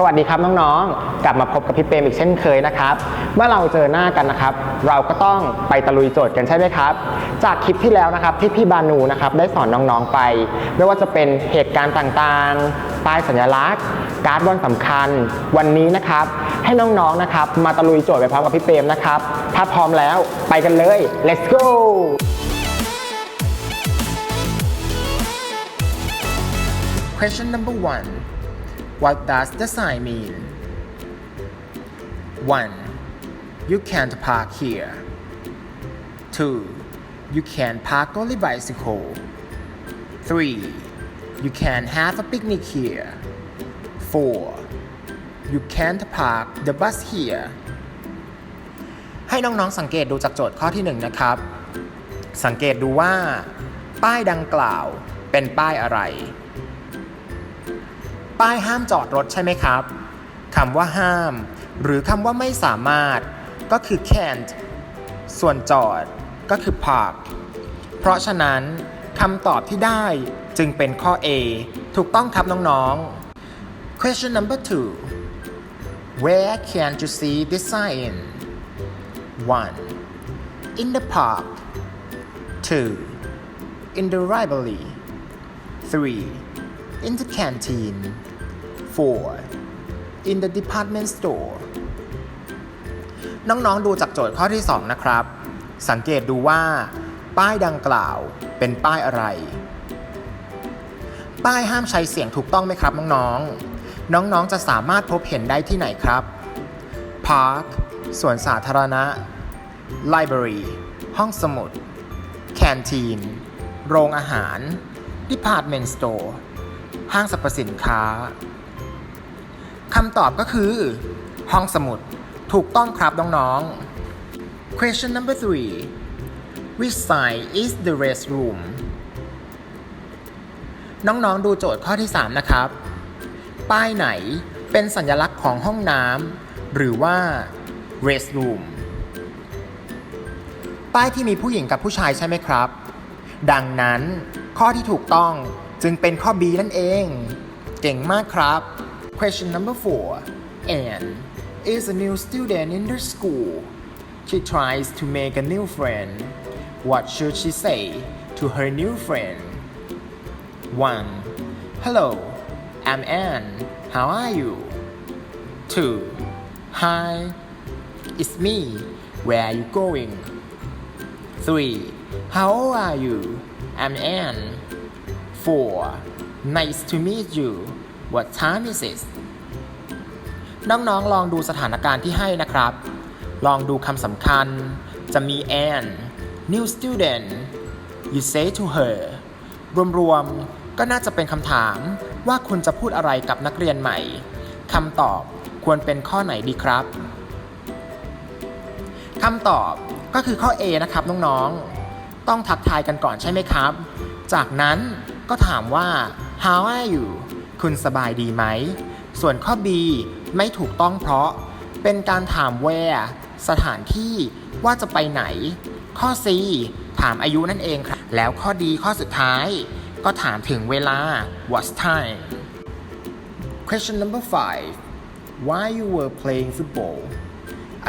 สวัสดีครับน้องๆ กลับมาพบกับพี่เปรมอีกเช่นเคยนะครับ เมื่อเราเจอหน้ากันนะครับ เราก็ต้องไปตะลุยโจทย์กันใช่ไหมครับ จากคลิปที่แล้วนะครับที่พี่บานูนะครับได้สอนน้องๆไป ไม่ว่าจะเป็นเหตุการณ์ต่างๆ ป้ายสัญลักษณ์ การ์ดวันสำคัญ วันนี้นะครับ ให้น้องๆนะครับ มาตะลุยโจทย์ไปพร้อมกับพี่เปรมนะครับ ถ้าพร้อมแล้วไปกันเลย let's go Question number one What does the sign mean? 1. You can't park here. 2. You can park only bicycle. 3. You can have a picnic here. 4. You can't park the bus here. ให้น้องๆสังเกตดูจากโจทย์ข้อที่ 1 นะครับ สังเกตดูว่า ป้ายดังกล่าวเป็นป้ายอะไร ป้ายห้ามจอดรถใช่ไหมครับคำว่าห้าม หรือคำว่าไม่สามารถ ก็คือ can't ส่วนจอดก็คือ park เพราะฉะนั้นคำตอบที่ได้จึงเป็นข้อ A ถูกต้องครับน้องๆ question number two where can you see this sign 1 in the park 2 in the library 3 in the canteen 4 in the department store น้องๆดูจากโจทย์ข้อที่ 2 นะครับ สังเกตดูว่า ป้ายดังกล่าวเป็นป้ายอะไร ป้ายห้ามใช้เสียงถูกต้องไหมครับน้องๆ น้องๆจะสามารถพบเห็นได้ที่ไหนครับ Park สวนสาธารณะ Library ห้องสมุด Canteen โรงอาหาร Department Store ห้างสรรพสินค้า คำตอบก็คือ ห้องสมุด ถูกต้องครับน้องๆ Question number three Which sign is the restroom น้องๆ ดูโจทย์ข้อที่ 3 นะครับ ป้ายไหนเป็นสัญลักษณ์ของห้องน้ำหรือว่า restroom ป้ายที่มีผู้หญิงกับผู้ชายใช่ไหมครับ ดังนั้นข้อที่ถูกต้องจึงเป็นข้อ B นั่นเอง เก่งมากครับ Question number four. Anne is a new student in the school. She tries to make a new friend. What should she say to her new friend? 1 Hello I'm Anne. How are you? 2 Hi it's me. Where are you going? 3 How old are you? I'm Anne. 4 Nice to meet you What time is it น้องๆ ลองดูสถานการณ์ที่ให้นะครับ ลองดูคำสำคัญ จะมี Anne new student you say to her รวมๆ ก็น่าจะเป็นคำถามว่าคุณจะพูดอะไรกับนักเรียนใหม่ คำตอบควรเป็นข้อไหนดีครับ คำตอบก็คือข้อ A นะครับน้องๆ ต้องทักทายกันก่อนใช่ไหมครับ จากนั้นก็ถามว่า how are you คุณสบายดีไหม ส่วนข้อ B ไม่ถูกต้องเพราะ เป็นการถาม where สถานที่ว่าจะไปไหน ข้อ C ถามอายุนั่นเองครับ แล้วข้อ D ข้อสุดท้าย ก็ถามถึงเวลา what's time Question number five While you were playing football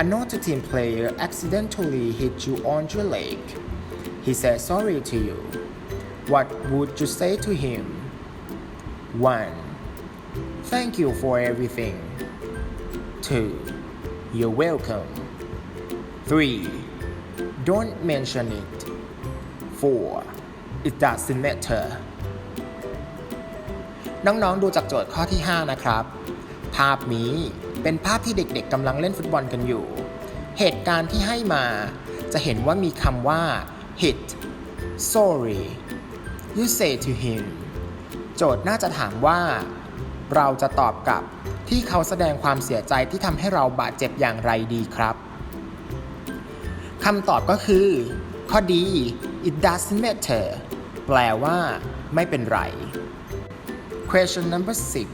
another team player accidentally hit you on your leg he said sorry to you what would you say to him 1 Thank you for everything 2 You're welcome 3 Don't mention it 4 It doesn't matter น้อง ๆ ดูจากโจทย์ข้อที่ 5 นะครับ ภาพนี้เป็นภาพที่เด็ก ๆกำลังเล่นฟุตบอลกันอยู่ เหตุการณ์ที่ให้มา จะเห็นว่ามีคำว่า hit sorry you say to him โจทย์น่าจะถามว่า เราจะตอบกับที่เขาแสดงความเสียใจที่ทำให้เราบาดเจ็บอย่างไรดีครับคำตอบก็คือ ข้อดี it doesn't matter แปลว่า ไม่เป็นไร Question number six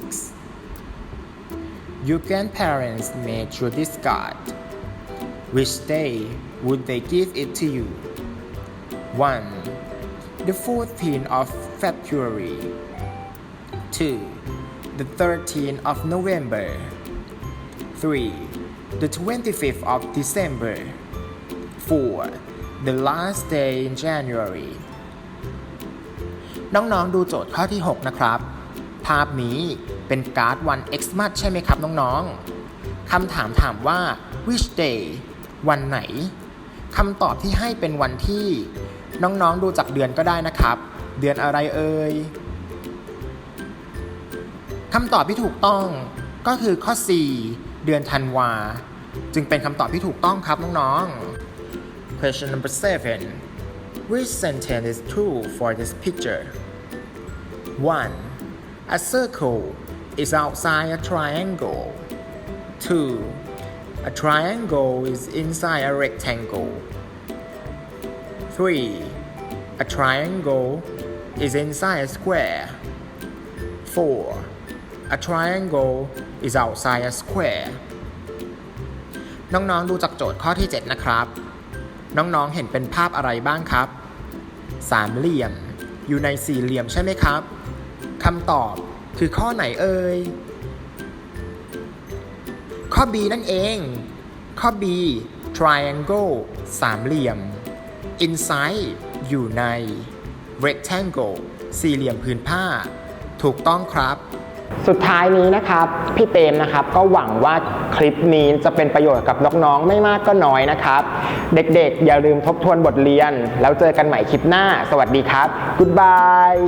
Your grandparents made you this card Which day would they give it to you? 1. The 14th of February 2. the 13th of November 3. The 25th of December 4. The last day in January น้องๆ ดูโจทย์ข้อที่ 6 นะครับ ภาพนี้เป็นการ์ดวัน Xmas ใช่ไหมครับน้องๆ คำถามถามว่า which day วันไหน คำตอบที่ให้เป็นวันที่ น้องๆ ดูจากเดือนก็ได้นะครับ เดือนอะไรเอ่ย คำตอบที่ถูกต้องก็คือข้อ 4 เดือนธันวา จึงเป็นคำตอบที่ถูกต้องครับน้องๆ Question number 7 Which sentence is true for this picture 1. A circle is outside a triangle 2. A triangle is inside a rectangle 3. A triangle is inside a square 4. A triangle is outside a square น้องๆ ดูจากโจทย์ข้อที่ 7 นะครับ น้องๆ เห็นเป็นภาพอะไรบ้างครับ สามเหลี่ยม อยู่ในสี่เหลี่ยมใช่ไหมครับ คำตอบคือข้อไหนเอ่ย ข้อ B นั่นเอง ข้อ B triangle สามเหลี่ยม inside อยู่ใน rectangle สี่เหลี่ยมผืนผ้า ถูกต้องครับ สุดท้ายนี้นะครับพี่เตมนะครับก็หวังว่าคลิปนี้จะเป็นประโยชน์กับน้องๆ ไม่มากก็น้อยนะครับ เด็กๆ อย่าลืมทบทวนบทเรียน แล้วเจอกันใหม่คลิปหน้า สวัสดีครับ Goodbye